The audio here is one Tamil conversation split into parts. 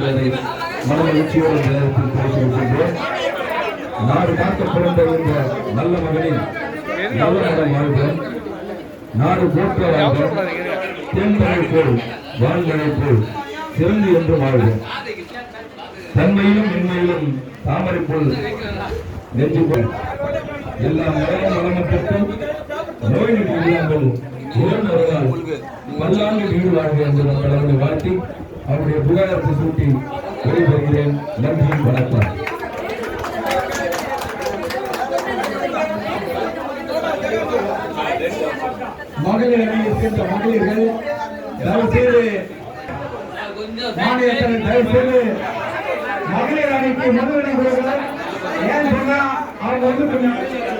என்பதை மனமகிழ்ச்சியோடு இந்த நேரத்தில் பேசியிருக்கின்றேன் நாடு காக்க பிறந்த இந்த நல்ல மகனின் நல்ல மனம் வாழ்க. நாடு போற்ற வாழ்க. தேன்மழை போல் வாழ்ந்தனை போல் சிறந்து என்று வாழ்க. தன்மையிலும் மென்மையிலும் தாமரை போல் நெஞ்சு போல் எல்லா மரண மரணத்திற்கும் நோய் நொடி இல்லாமல் இறந்தவர்களால் பல்லாண்டு வீடு வாழ்க என்று நம் கடவுளை வாழ்த்தி அவருடைய புகாரத்தை சூட்டி விடைபெறுகிறேன். நன்றி வணக்கம். மகளிர் அணி இருக்கின்ற மகளிர்கள் தயவுசெய்து மாநிலத்தில் தயவுசெய்து மகளிர் அணிக்கு முதலிடம் கொடுக்கலாம் ஏன் சொன்னா அவங்க வந்து கொஞ்சம் தயவு செய்து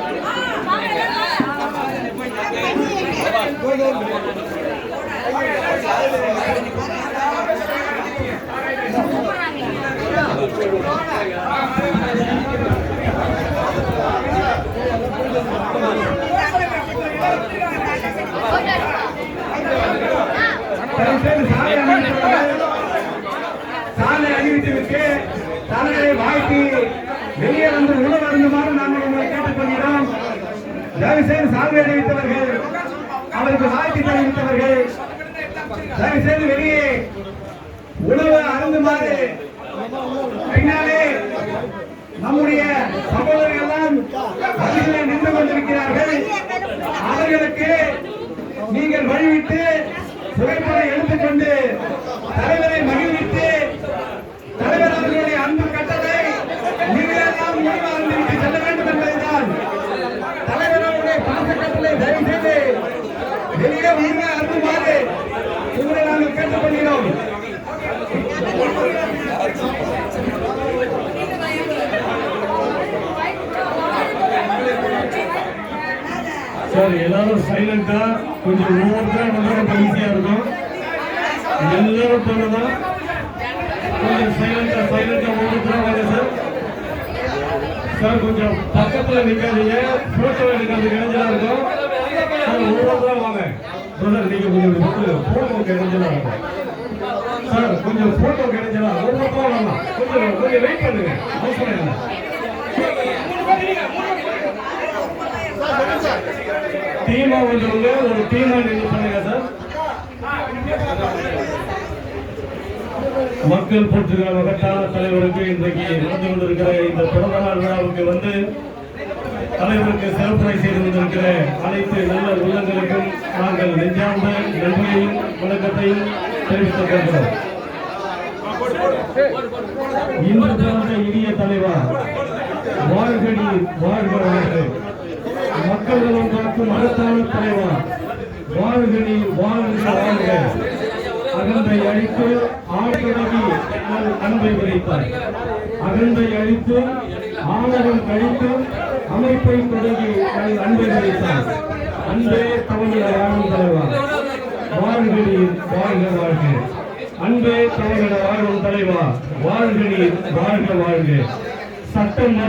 சாலை அணிவித்தவர்கள் தலைகளை வாழ்த்தி வெளியே வந்து உணவு அருந்துமாறு நாங்கள் உங்களை கேட்டுக்கொள்கிறோம் தயவு சாலை அணிவித்தவர்கள் அவருக்கு வாழ்த்தி தெரிவித்தவர்கள் தயவு வெளியே உணவு அருந்துமாறு பின்னாலே நம்முடைய சகோதரர்கள் எல்லாம் நின்று கொண்டிருக்கிறார்கள். அவர்களுக்கு நீங்கள் வழிவிட்டு புகைப்படம் எடுத்துக்கொண்டு தலைவரை மகிழ்வித்து தலைவர் அவர்களுடைய அன்பு கட்டளை நீங்களெல்லாம் முடிவு செல்ல வேண்டும் என்பதுதான். தலைவர் அவருடைய பாச கட்டளை தயவு செய்து வெளியே உண்மை அருந்துமாறு உங்களை நாங்கள் கேட்டுக்கொள்கிறோம் சார் எல்லாரும் சைலண்டா கொஞ்சம் ஒவ்வொருத்தரா வந்து ரொம்ப ஈஸியா இருக்கும் எல்லாரும் பண்ணலாம் கொஞ்சம் சைலண்டா சைலண்டா ஒவ்வொருத்தரா வாங்க சார். சார் கொஞ்சம் பக்கத்துல நிக்காதீங்க. போட்டோ எடுக்கிறது இடைஞ்சலா இருக்கும். சார் ஒவ்வொருத்தரா வாங்க. பிரதர் நீங்க கொஞ்சம் போட்டோ இடைஞ்சலா இருக்கும். சார் கொஞ்சம் போட்டோ கிடைச்சதா? ரொம்ப வாங்க கொஞ்சம் கொஞ்சம் வெயிட் பண்ணுங்க. அவசரம் இல்லை டீமா வந்தவங்க ஒரு டீமா நின்று பண்ணுங்க சார். மக்கள் போற்றுகிற மகத்தான தலைவருக்கு இன்றைக்கு நடந்து கொண்டிருக்கிற இந்த பிறந்த நாள் விழாவுக்கு வந்து தலைவருக்கு சிறப்புரை செய்து கொண்டிருக்கிற அனைத்து நல்ல உள்ளங்களுக்கும் நாங்கள் நெஞ்சார்ந்த நன்மையையும் வணக்கத்தையும் தெரிவித்துக் கொள்கிறோம் இன்று பிறந்த இனிய தலைவர் வாழ்கடி வாழ்க வாழ்க மக்கள் காக்கும் மகத்தான தலைவர் வாழ்கடி வாழ்க வாழ்க அகந்தை அழித்து ஆழ்கடகி அன்பை விதைத்தார் அகந்தை அழித்து ஆணவம் கழித்து அமைப்பை தொடங்கி நல் அன்பை விதைத்தார் அன்பே தமிழக வாழும் தலைவர். வாழ்கடி வாழ்க வாழ்க. அன்பே தமிழக வாழும் தலைவா வாழ்கடி வாழ்க வாழ்க. சட்டம்